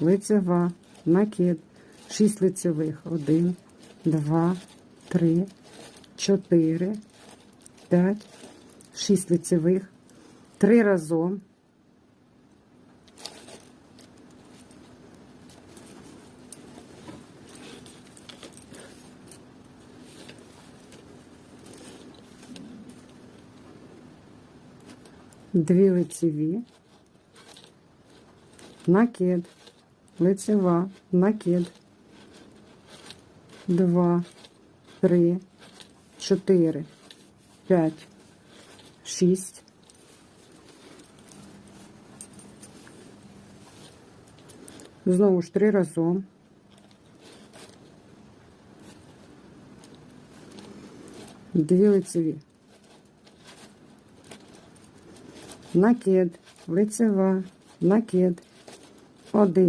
лицева, накид, 6 лицевих, 1, 2, 3, 4, 5, 6 лицевих, 3 разом, дві лицеві, накид, лицева, накид, два, три, чотири, п'ять, шість. Знову ж три разом. Дві лицеві. Накид, лицева, накид, один.